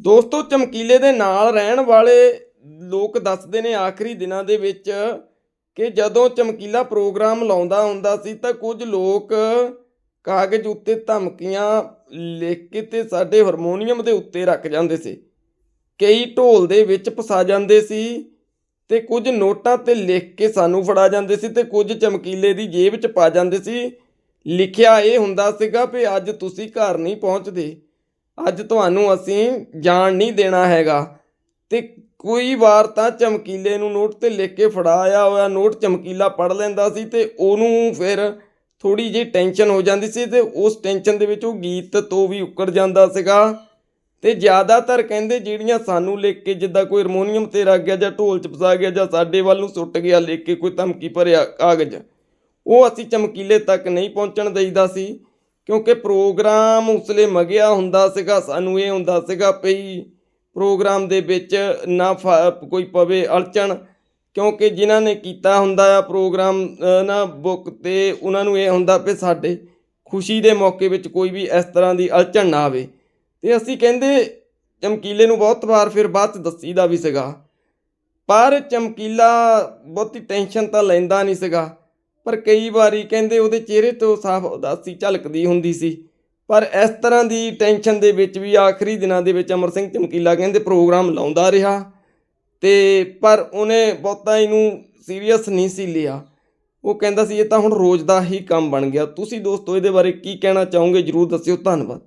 ਦੋਸਤੋ, ਚਮਕੀਲੇ ਦੇ ਨਾਲ ਰਹਿਣ ਵਾਲੇ ਲੋਕ ਦੱਸਦੇ ਨੇ ਆਖਰੀ ਦਿਨਾਂ ਦੇ ਵਿੱਚ ਕਿ ਜਦੋਂ ਚਮਕੀਲਾ ਪ੍ਰੋਗਰਾਮ ਲਾਉਂਦਾ ਹੁੰਦਾ ਸੀ ਤਾਂ ਕੁਝ ਲੋਕ ਕਾਗਜ਼ ਉੱਤੇ ਧਮਕੀਆਂ ਲਿਖ ਕੇ ਤੇ ਸਾਡੇ ਹਾਰਮੋਨੀਅਮ ਦੇ ਉੱਤੇ ਰੱਖ ਜਾਂਦੇ ਸੀ। ਕਈ ਢੋਲ ਦੇ ਵਿੱਚ ਫਸਾ ਜਾਂਦੇ ਸੀ ਤੇ ਕੁਝ ਨੋਟਾਂ ਤੇ ਲਿਖ ਕੇ ਸਾਨੂੰ ਫੜਾ ਜਾਂਦੇ ਸੀ ਤੇ ਕੁਝ ਚਮਕੀਲੇ ਦੀ ਜੇਬ 'ਚ ਪਾ ਜਾਂਦੇ ਸੀ। ਲਿਖਿਆ ਇਹ ਹੁੰਦਾ ਸੀਗਾ ਵੀ ਅੱਜ ਤੁਸੀਂ ਘਰ ਨਹੀਂ ਪਹੁੰਚਦੇ। ਅੱਜ ਤੁਹਾਨੂੰ ਅਸੀਂ ਜਾਣ ਨਹੀਂ ਦੇਣਾ ਹੈਗਾ। ਤੇ ਕੋਈ ਵਾਰ ਤਾਂ ਚਮਕੀਲੇ ਨੂੰ ਨੋਟ ਤੇ ਲਿਖ ਕੇ ਫੜਾਇਆ ਹੋਇਆ, ਨੋਟ ਚਮਕੀਲਾ ਪੜ ਲੈਂਦਾ ਸੀ ਤੇ ਉਹਨੂੰ ਫਿਰ ਥੋੜੀ ਜਿਹੀ ਟੈਨਸ਼ਨ ਹੋ ਜਾਂਦੀ ਸੀ ਤੇ ਉਸ ਟੈਨਸ਼ਨ ਦੇ ਵਿੱਚ ਉਹ ਗੀਤ ਤੋਂ ਵੀ ਉੱਕੜ ਜਾਂਦਾ ਸੀਗਾ। ਤੇ ਜ਼ਿਆਦਾਤਰ ਕਹਿੰਦੇ ਜਿਹੜੀਆਂ ਸਾਨੂੰ ਲਿਖ ਕੇ, ਜਿੱਦਾਂ ਕੋਈ ਹਾਰਮੋਨੀਅਮ ਤੇ ਰੱਖ ਗਿਆ ਜਾਂ ਢੋਲ 'ਚ ਫਸਾ ਗਿਆ ਜਾਂ ਸਾਡੇ ਵੱਲ ਨੂੰ ਸੁੱਟ ਗਿਆ, ਲਿਖ ਕੇ ਕੋਈ ਧਮਕੀ ਭਰਿਆ ਕਾਗਜ਼, ਉਹ ਅਸੀਂ ਚਮਕੀਲੇ ਤੱਕ ਨਹੀਂ ਪਹੁੰਚਣ ਦੇਈਦਾ ਸੀ। ਕਿਉਂਕਿ ਪ੍ਰੋਗਰਾਮ ਉਸਲੇ ਮਗਿਆ ਹੁੰਦਾ ਸੀਗਾ, ਸਾਨੂੰ ਇਹ ਹੁੰਦਾ ਸੀਗਾ ਪਈ ਪ੍ਰੋਗਰਾਮ ਦੇ ਵਿੱਚ ਨਾ ਫ- ਕੋਈ ਪਵੇ ਅੜਚਣ ਕਿਉਂਕਿ ਜਿਨ੍ਹਾਂ ਨੇ ਕੀਤਾ ਹੁੰਦਾ ਆ ਪ੍ਰੋਗਰਾਮ ਨਾ ਬੁੱਕ ਤੇ ਉਹਨਾਂ ਨੂੰ ਇਹ ਹੁੰਦਾ ਵੀ ਸਾਡੇ ਖੁਸ਼ੀ ਦੇ ਮੌਕੇ ਵਿੱਚ ਕੋਈ ਵੀ ਇਸ ਤਰ੍ਹਾਂ ਦੀ ਅੜਚਣ ਨਾ ਆਵੇ। ਤੇ ਅਸੀਂ ਕਹਿੰਦੇ ਚਮਕੀਲੇ ਨੂੰ ਬਹੁਤ ਵਾਰ ਫਿਰ ਬਾਅਦ 'ਚ ਦੱਸੀਦਾ ਵੀ ਸੀਗਾ, ਪਰ ਚਮਕੀਲਾ ਬਹੁਤੀ ਟੈਨਸ਼ਨ ਤਾਂ ਲੈਂਦਾ ਨਹੀਂ ਸੀਗਾ। ਪਰ ਕਈ ਵਾਰੀ ਕਹਿੰਦੇ ਉਹਦੇ ਚਿਹਰੇ ਤੋਂ ਸਾਫ਼ ਉਦਾਸੀ ਝਲਕਦੀ ਹੁੰਦੀ ਸੀ। ਪਰ ਇਸ ਤਰ੍ਹਾਂ ਦੀ ਟੈਨਸ਼ਨ ਦੇ ਵਿੱਚ ਵੀ ਆਖਰੀ ਦਿਨਾਂ ਦੇ ਵਿੱਚ ਅਮਰ ਸਿੰਘ ਚਮਕੀਲਾ ਕਹਿੰਦੇ ਪ੍ਰੋਗਰਾਮ ਲਾਉਂਦਾ ਰਿਹਾ ਤੇ ਪਰ ਉਹਨੇ ਬਹੁਤਾ ਇਹਨੂੰ ਸੀਰੀਅਸ ਨਹੀਂ ਸੀ ਲਿਆ। ਉਹ ਕਹਿੰਦਾ ਸੀ, ਇਹ ਤਾਂ ਹੁਣ ਰੋਜ਼ ਦਾ ਹੀ ਕੰਮ ਬਣ ਗਿਆ। ਤੁਸੀਂ ਦੋਸਤੋ, ਇਹਦੇ ਬਾਰੇ ਕੀ ਕਹਿਣਾ ਚਾਹੋਗੇ? ਜਰੂਰ ਦੱਸਿਓ। ਧੰਨਵਾਦ।